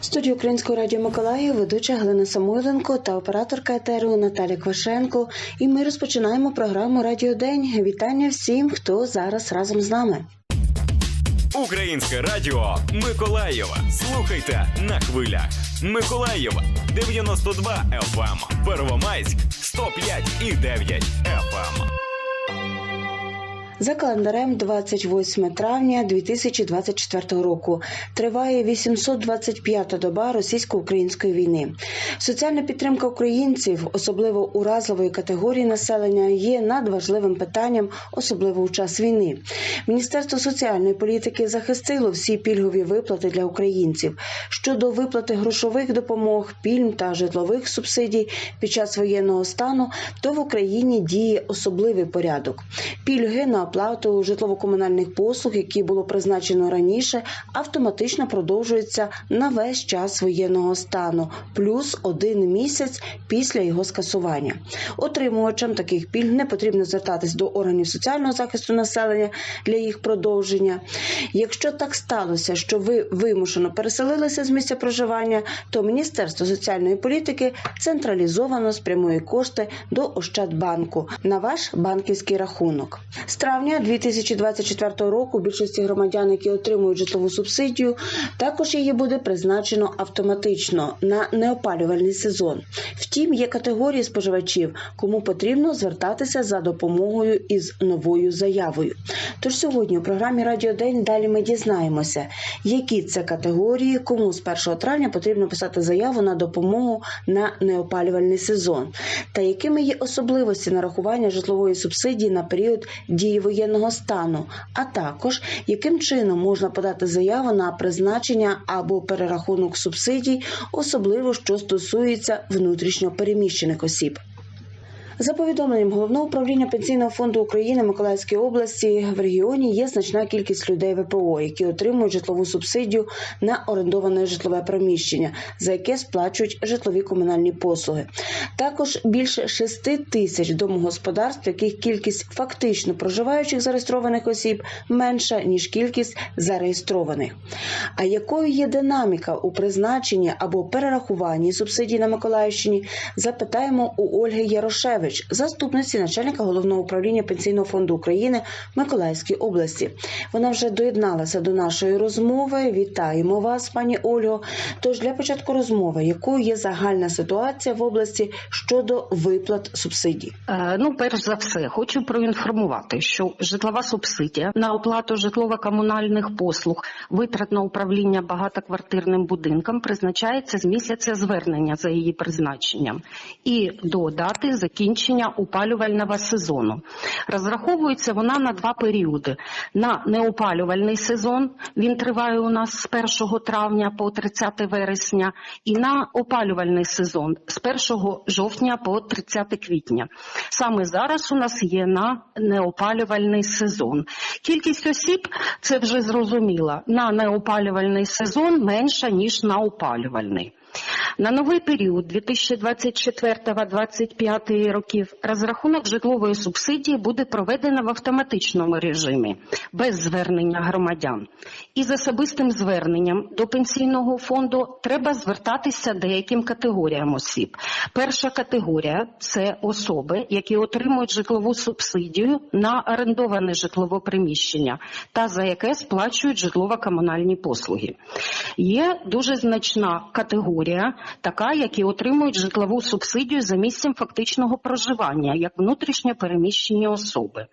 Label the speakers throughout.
Speaker 1: Студію Українського радіо Миколаїв ведуча Галина Самойленко та операторка етеру Наталя Квашенко. І ми розпочинаємо програму Радіо День. Вітання всім, хто зараз разом з нами.
Speaker 2: Українське радіо Миколаєва. Слухайте на хвилях. Миколаєва 92 FM. Первомайськ 105 і 9 FM.
Speaker 1: За календарем 28 травня 2024 року триває 825-та доба російсько-української війни. Соціальна підтримка українців, особливо уразливої категорії населення, є надважливим питанням, особливо у час війни. Міністерство соціальної політики захистило всі пільгові виплати для українців щодо виплати грошових допомог, пільм та житлових субсидій під час воєнного стану. То в Україні діє особливий порядок. Пільги на оплату житлово-комунальних послуг, які було призначено раніше, автоматично продовжуються на весь час воєнного стану, плюс один місяць після його скасування. Отримувачам таких пільг не потрібно звертатись до органів соціального захисту населення для їх продовження. Якщо так сталося, що ви вимушено переселилися з місця проживання, то Міністерство соціальної політики централізовано спрямує кошти до Ощадбанку на ваш банківський рахунок. Травня 2024 року більшості громадян, які отримують житлову субсидію, також її буде призначено автоматично на неопалювальний сезон. Втім, є категорії споживачів, кому потрібно звертатися за допомогою із новою заявою. Тож сьогодні у програмі Радіо День далі ми дізнаємося, які це категорії, кому з 1 травня потрібно писати заяву на допомогу на неопалювальний сезон, та якими є особливості нарахування житлової субсидії на період дії воєнного стану, а також яким чином можна подати заяву на призначення або перерахунок субсидій, особливо що стосується внутрішньо переміщених осіб. За повідомленням головного управління пенсійного фонду України Миколаївської області в регіоні є значна кількість людей ВПО, які отримують житлову субсидію на орендоване житлове приміщення, за яке сплачують житлові комунальні послуги. Також більше 6 тисяч домогосподарств, яких кількість фактично проживаючих зареєстрованих осіб менша ніж кількість зареєстрованих. А якою є динаміка у призначенні або перерахуванні субсидій на Миколаївщині? Запитаємо у Ольги Ярошевич, заступниці начальника головного управління пенсійного фонду України в Миколаївській області. Вона вже доєдналася до нашої розмови. Вітаємо вас, пані Ольго. Тож для початку розмови, якою є загальна ситуація в області щодо виплат субсидій?
Speaker 3: Е, Ну, перш за все, хочу проінформувати, що житлова субсидія на оплату житлово-комунальних послуг, витрат на управління багатоквартирним будинком призначається з місяця звернення за її призначенням і до дати закінчення опалювального сезону. Розраховується вона на два періоди: на неопалювальний сезон він триває у нас з 1 травня по 30 вересня, і на опалювальний сезон з 1 жовтня по 30 квітня. Саме зараз у нас є на неопалювальний сезон. Кількість осіб це вже зрозуміло, на неопалювальний сезон менша ніж на опалювальний. На новий період 2024-2025 років розрахунок житлової субсидії буде проведено в автоматичному режимі без звернення громадян. І з особистим зверненням до пенсійного фонду треба звертатися деяким категоріям осіб. Перша категорія це особи, які отримують житлову субсидію на орендоване житлове приміщення та за яке сплачують житлово-комунальні послуги. Є дуже значна категорія, така, які отримують житлову субсидію за місцем фактичного проживання, як внутрішньо переміщені особи.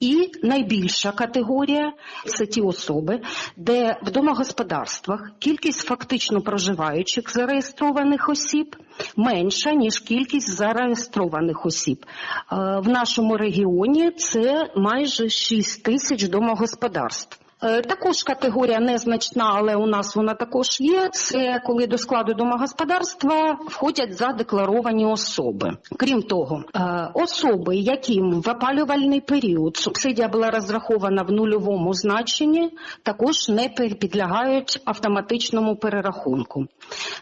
Speaker 3: І найбільша категорія це ті особи, де в домогосподарствах кількість фактично проживаючих зареєстрованих осіб менша, ніж кількість зареєстрованих осіб. Е, В нашому регіоні це майже 6 тисяч домогосподарств. Е, Також категорія незначна, але у нас вона також є. Це коли до складу домогосподарства входять задекларовані особи. Крім того, е, особи, яким в опалювальний період субсидія була розрахована в нульовому значенні, також не підлягають автоматичному перерахунку.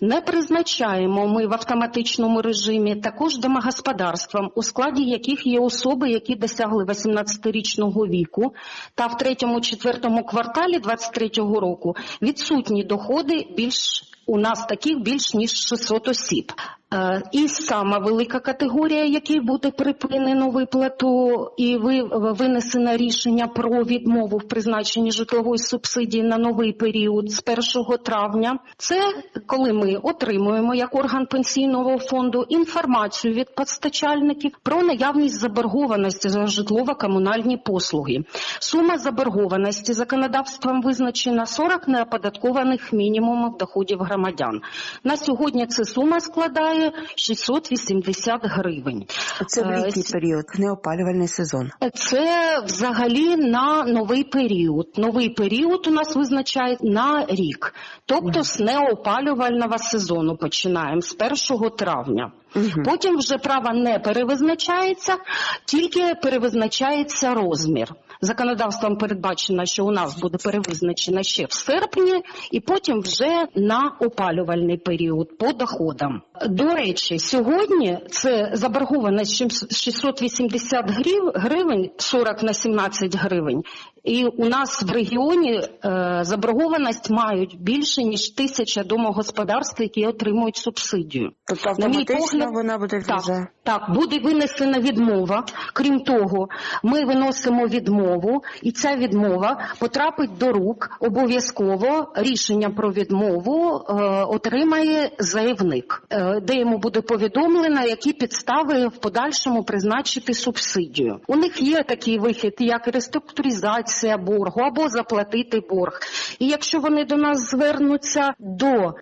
Speaker 3: Не призначаємо ми в автоматичному режимі також домогосподарствам, у складі яких є особи, які досягли 18-річного віку, та в третьому-четвертому кварталі 2023 року відсутні доходи більш У нас таких більш ніж 600 осіб. Е, І сама велика категорія, якій буде припинено виплату і ви- винесено рішення про відмову в призначенні житлової субсидії на новий період з 1 травня. Це коли ми отримуємо як орган пенсійного фонду інформацію від постачальників про наявність заборгованості за житлово-комунальні послуги. Сума заборгованості законодавством визначена 40 неоподаткованих мінімумів доходів громадян. На сьогодні ця сума складає 680 гривень.
Speaker 1: Це в
Speaker 3: Е,
Speaker 1: літній період, неопалювальний сезон.
Speaker 3: Це взагалі на новий період. Новий період у нас визначають на рік, тобто з неопалювального сезону починаємо з 1 травня.
Speaker 1: Мгм.
Speaker 3: Потім вже право не перевизначається, тільки перевизначається розмір. Законодавством передбачено, що у нас буде перевизначено ще в серпні, і потім вже на опалювальний період по доходам. До речі, сьогодні це заборгованість шім- 680 грив- гривень, 40 на 17 гривень. І у нас в регіоні е, заборгованість мають більше ніж тисяча домогосподарств, які отримують субсидію.
Speaker 1: Тобто
Speaker 3: На мій
Speaker 1: автоматично
Speaker 3: погляд,
Speaker 1: вона буде
Speaker 3: Так, так, буде винесена відмова. Крім того, ми виносимо відмову, і ця відмова потрапить до рук обов'язково. Рішення про відмову е, отримає заявник, е, де йому буде повідомлено, які підстави в подальшому призначити субсидію. У них є такий вихід, як реструктуризація боргу або заплатити борг. І якщо вони до нас звернуться до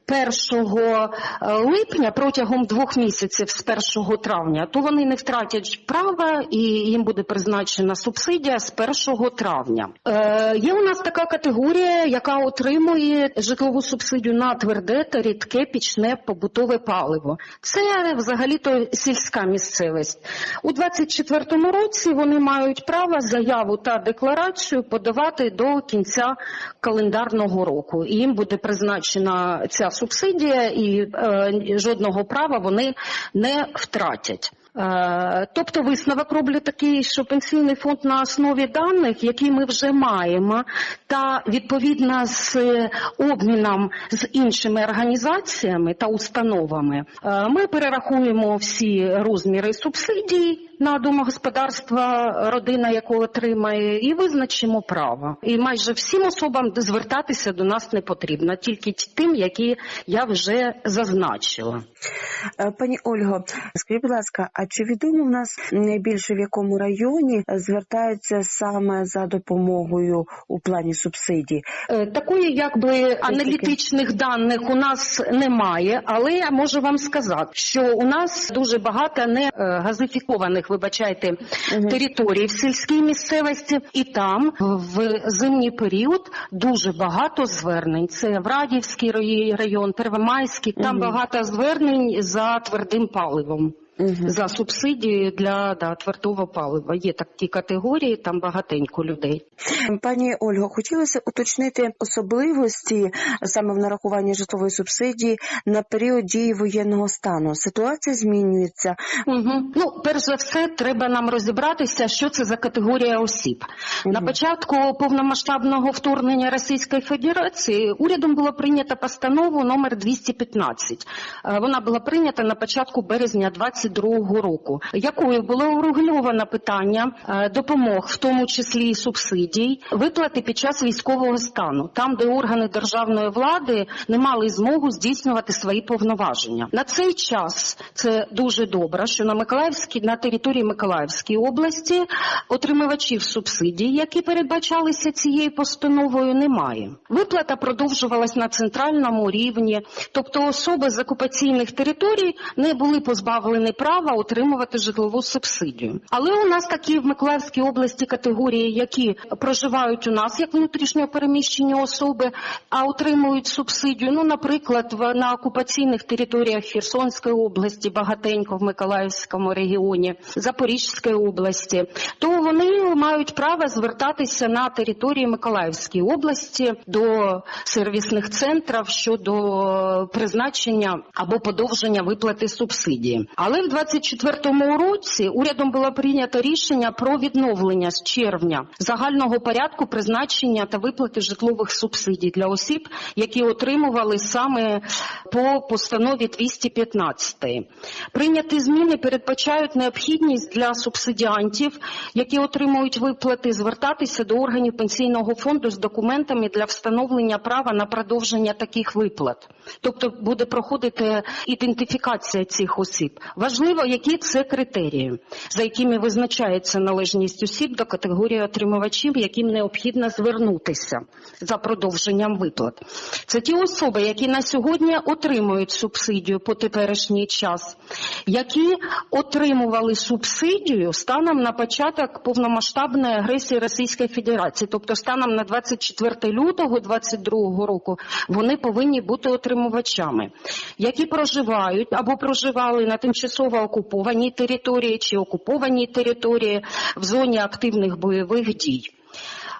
Speaker 3: 1 липня протягом двох місяців з 1 травня, то вони не втратять права і їм буде призначена субсидія з 1 травня. Е, є у нас така категорія, яка отримує житлову субсидію на тверде та рідке пічне побутове паливо. Це взагалі-то сільська місцевість. У 2024 році вони мають право заяву та декларацію подавати до кінця календарного року. Їм буде призначена ця субсидія, і е, жодного права вони не втратять. Е, Тобто висновок роблю такий, що пенсійний фонд на основі даних, які ми вже маємо, та відповідно з обміном з іншими організаціями та установами, е, ми перерахуємо всі розміри субсидій на домогосподарство, родина якого отримає, і визначимо право. І майже всім особам звертатися до нас не потрібно, тільки тим, які я вже зазначила.
Speaker 1: Е, Пані Ольго, скажіть, будь ласка, а чи відомо в нас найбільше в якому районі звертаються саме за допомогою у плані субсидій?
Speaker 3: Е, Такої якби аналітичних даних у нас немає, але я можу вам сказати, що у нас дуже багато не е, газифікованих, вибачайте,
Speaker 1: території
Speaker 3: територій в сільській місцевості, і там в зимній період дуже багато звернень. Це Врадівський рай- район, Первомайський. Там багато звернень за твердим паливом.
Speaker 1: Мгм.
Speaker 3: За субсидії для да, твердого палива є такі категорії, там багатенько людей.
Speaker 1: Пані Ольго, хотілося уточнити особливості саме в нарахуванні житлової субсидії на період дії воєнного стану. Ситуація змінюється.
Speaker 3: Угу. Ну, перш за все, треба нам розібратися, що це за категорія осіб. На початку повномасштабного вторгнення Російської Федерації урядом було прийнято постанову номер 215. Е, Вона була прийнята на початку березня 2022 року, якою було урегульовано питання е, допомог, в тому числі і субсидій, виплати під час військового стану, там, де органи державної влади не мали змогу здійснювати свої повноваження. На цей час це дуже добре, що на Миколаївській на території Миколаївської області отримувачів субсидій, які передбачалися цією постановою, немає. Виплата продовжувалась на центральному рівні, тобто особи з окупаційних територій не були позбавлені права отримувати житлову субсидію. Але у нас такі в Миколаївській області категорії, які проживають у нас як внутрішньо переміщені особи, а отримують субсидію. Ну, наприклад, на окупаційних територіях Херсонської області, багатенько в Миколаївському регіоні, Запорізької області, то вони мають право звертатися на території Миколаївської області до сервісних центрів щодо призначення або подовження виплати субсидії. Але в 2024 році урядом було прийнято рішення про відновлення з червня загального порядку призначення та виплати житлових субсидій для осіб, які отримували саме по постанові 215. Прийняті зміни передбачають необхідність для субсидіантів, які отримують виплати, звертатися до органів пенсійного фонду з документами для встановлення права на продовження таких виплат. Тобто буде проходити ідентифікація цих осіб. Важливо, які це критерії, за якими визначається належність осіб до категорії отримувачів, яким необхідно звернутися за продовженням виплат. Це ті особи, які на сьогодні отримують субсидію по теперішній час, які отримували субсидію станом на початок повномасштабної агресії Російської Федерації, тобто станом на 24 лютого 2022 року, вони повинні бути отримувачами, які проживають або проживали на тимчасово окупованій території чи окупованій території в зоні активних бойових дій.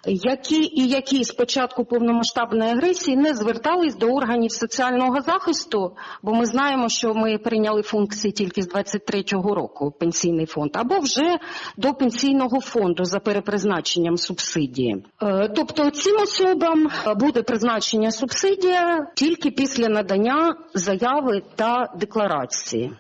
Speaker 3: Які і які з початку повномасштабної агресії не звертались до органів соціального захисту, бо ми знаємо, що ми прийняли функції тільки з 23-го року пенсійний фонд, або вже до пенсійного фонду за перепризначенням субсидії. Е, Тобто цим особам буде призначення субсидія тільки після надання заяви та декларації.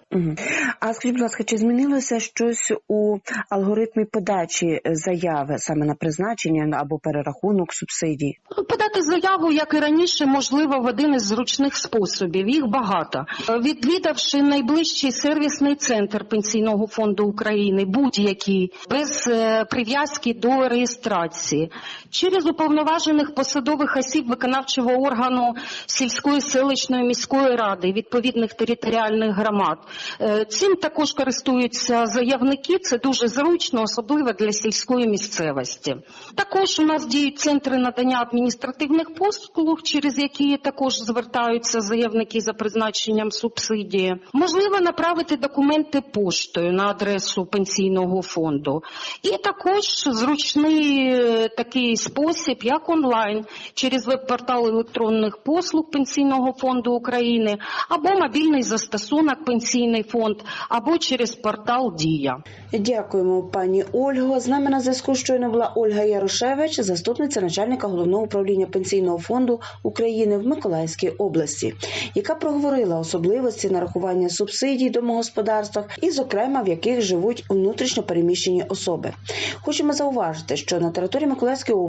Speaker 1: А скажіть, будь ласка, чи змінилося щось у алгоритмі подачі заяви саме на призначення або перерахунок субсидій?
Speaker 3: Подати заяву, як і раніше, можливо в один із зручних способів. Їх багато. Відвідавши найближчий сервісний центр пенсійного фонду України, будь-який, без е, прив'язки до реєстрації, через уповноважених посадових осіб виконавчого органу сільської селищної міської ради відповідних територіальних громад. Е, Цим також користуються заявники. Це дуже зручно, особливо для сільської місцевості. Також у нас діють центри надання адміністративних послуг, через які також звертаються заявники за призначенням субсидії. Можливо направити документи поштою на адресу пенсійного фонду. І також зручний е, такий спосіб, як онлайн, через веб-портал електронних послуг Пенсійного фонду України, або мобільний застосунок Пенсійний фонд, або через портал Дія.
Speaker 1: Дякуємо, пані Ольго. З нами на зв'язку щойно була Ольга Ярошевич, заступниця начальника головного управління пенсійного фонду України в Миколаївській області, яка проговорила особливості нарахування субсидій домогосподарствах і, зокрема, в яких живуть внутрішньо переміщені особи. Хочемо зауважити, що на території Миколаївської